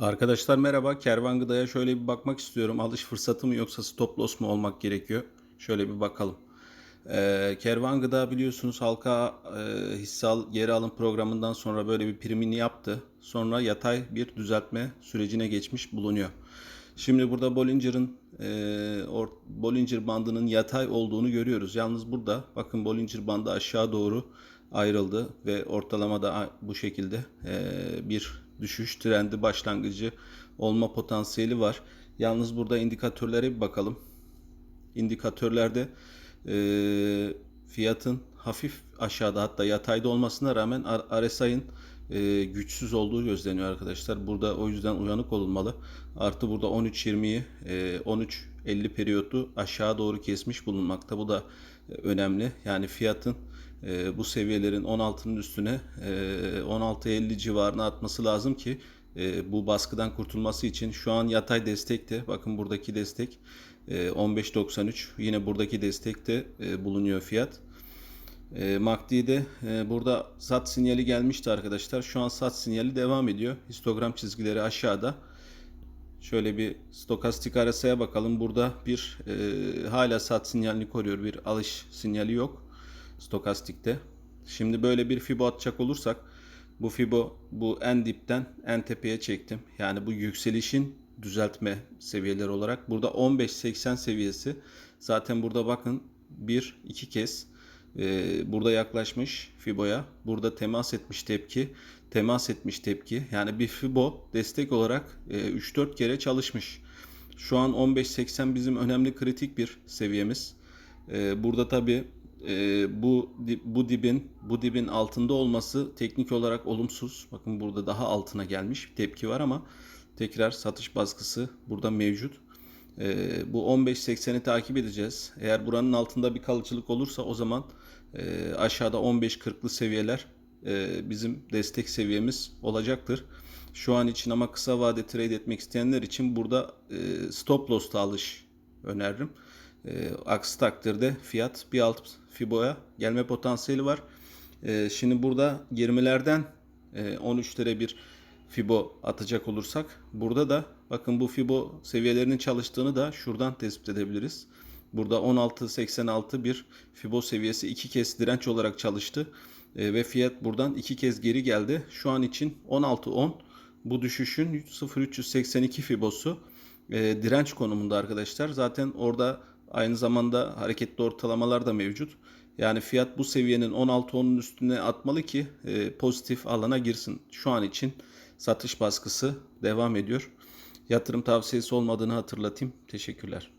Arkadaşlar merhaba. Kervan Gıda'ya şöyle bir bakmak istiyorum. Alış fırsatı mı yoksa stop loss mu olmak gerekiyor? Şöyle bir bakalım. Ee, Kervan Gıda biliyorsunuz halka e, hisse al, geri alım programından sonra böyle bir primini yaptı. Sonra yatay bir düzeltme sürecine geçmiş bulunuyor. Şimdi burada Bollinger'ın e, or, Bollinger bandının yatay olduğunu görüyoruz. Yalnız burada bakın Bollinger bandı aşağı doğru ayrıldı ve ortalamada a- bu şekilde e, bir düşüş trendi başlangıcı olma potansiyeli var. Yalnız burada indikatörlere bir bakalım. İndikatörlerde e, fiyatın hafif aşağıda hatta yatayda olmasına rağmen RSI'ın e, güçsüz olduğu gözleniyor arkadaşlar. Burada o yüzden uyanık olunmalı. Artı burada 13.20'yi e, 13.50 periyotu aşağı doğru kesmiş bulunmakta. Bu da e, önemli. Yani fiyatın e, bu seviyelerin 16'nın üstüne e, 16.50 civarına atması lazım ki e, bu baskıdan kurtulması için şu an yatay destekte. Bakın buradaki destek e, 15.93. Yine buradaki destekte e, bulunuyor fiyat. E, MACD'de e, burada sat sinyali gelmişti arkadaşlar. Şu an sat sinyali devam ediyor. Histogram çizgileri aşağıda. Şöyle bir stokastik RSI'ye bakalım. Burada bir e, hala sat sinyalini koruyor. Bir alış sinyali yok stokastikte. Şimdi böyle bir fibo atacak olursak bu fibo bu en dipten en tepeye çektim. Yani bu yükselişin düzeltme seviyeleri olarak burada 15.80 seviyesi. Zaten burada bakın bir iki kez burada yaklaşmış Fibo'ya. Burada temas etmiş tepki. Temas etmiş tepki. Yani bir Fibo destek olarak e, 3-4 kere çalışmış. Şu an 15.80 bizim önemli kritik bir seviyemiz. E, burada tabi bu di- bu dibin bu dibin altında olması teknik olarak olumsuz. Bakın burada daha altına gelmiş bir tepki var ama tekrar satış baskısı burada mevcut. Ee, bu 15.80'i takip edeceğiz. Eğer buranın altında bir kalıcılık olursa o zaman e, aşağıda 15.40'lı seviyeler e, bizim destek seviyemiz olacaktır. Şu an için ama kısa vade trade etmek isteyenler için burada e, stop loss'ta alış öneririm. E, aksi takdirde fiyat bir alt Fibo'ya gelme potansiyeli var. E, şimdi burada 20'lerden e, 13'lere bir Fibo atacak olursak burada da bakın bu Fibo seviyelerinin çalıştığını da şuradan tespit edebiliriz. Burada 16.86 bir Fibo seviyesi iki kez direnç olarak çalıştı E, ve fiyat buradan iki kez geri geldi. Şu an için 16.10 bu düşüşün 0.382 Fibosu e, direnç konumunda arkadaşlar. Zaten orada aynı zamanda hareketli ortalamalar da mevcut. Yani fiyat bu seviyenin 16.10'un üstüne atmalı ki e, pozitif alana girsin. Şu an için satış baskısı devam ediyor. Yatırım tavsiyesi olmadığını hatırlatayım. Teşekkürler.